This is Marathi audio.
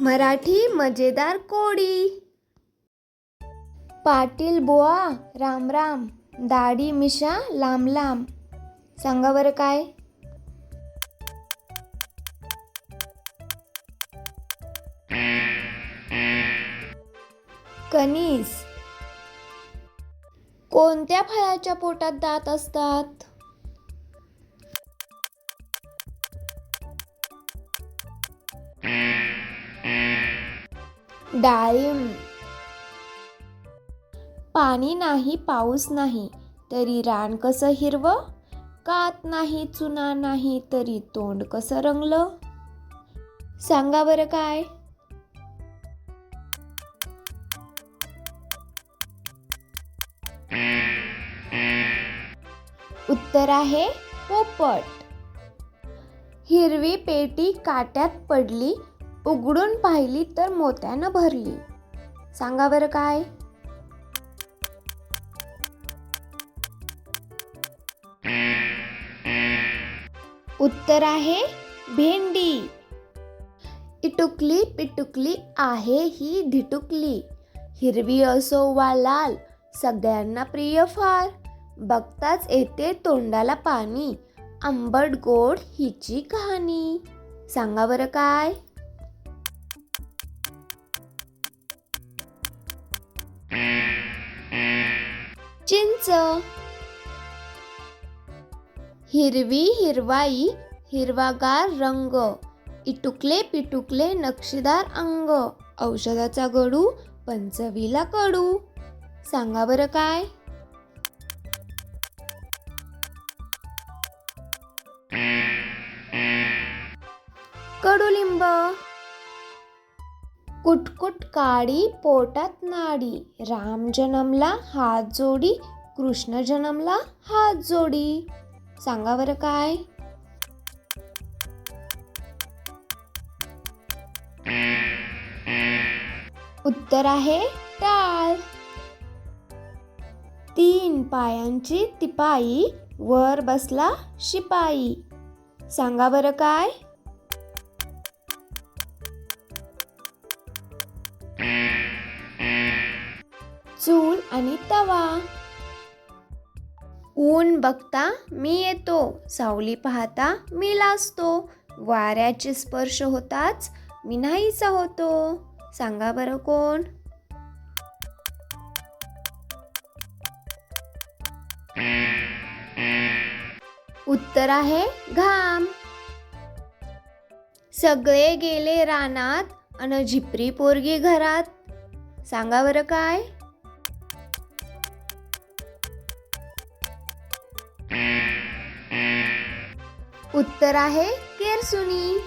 मराठी मजेदार कोडी पाटील बुवा राम राम. दाढी मिशा लांब लांब. सांगा बरं काय? कनीस कोणत्या फळाच्या पोटात दात असतात? डाळिंब. पाणी नाही पाऊस नाही तरी रान कसं हिरवं? कात नाही चुना नाही तरी तोंड कसं रंगलं? सांगा बरं काय? उत्तर आहे पोपट. हिरवी पेटी काट्यात पडली उघडून पाहिली तर मोत्यानं भरली. सांगा बरं काय? उत्तर आहे भेंडी. इटुकली पिटुकली आहे ही धिटुकली. हिरवी असो वा लाल सगळ्यांना प्रिय फार. बघताच येते तोंडाला पाणी आंबट गोड हिची कहाणी. सांगा बरं काय? चिंच. हिरवी हिरवाई हिरवागार रंग इटुकले पिटुकले नक्षीदार अंग औषधाचा गडू पंचवीला कडू. सांगा बरं काय? कडुलिंब. कुटकुट काडी पोटात नाडी. राम जन्मला हात जोडी कृष्ण जन्मला हात जोडी. सांगा बरं काय? उत्तर आहे टाळ. तीन पायांची तिपाई वर बसला शिपाई. सांगा बरं काय? चूल आणि तवा. ऊन बघता मी येतो सावली पाहता मी लाजतो. वाऱ्याचे स्पर्श होताच मी नाहीसा होतो. सांगा बरं कोण? उत्तर आहे घाम. सगळे गेले रानात अन झिपरी पोरगी घरात. सांगा बरं काय? उत्तर आहे केरसुनी.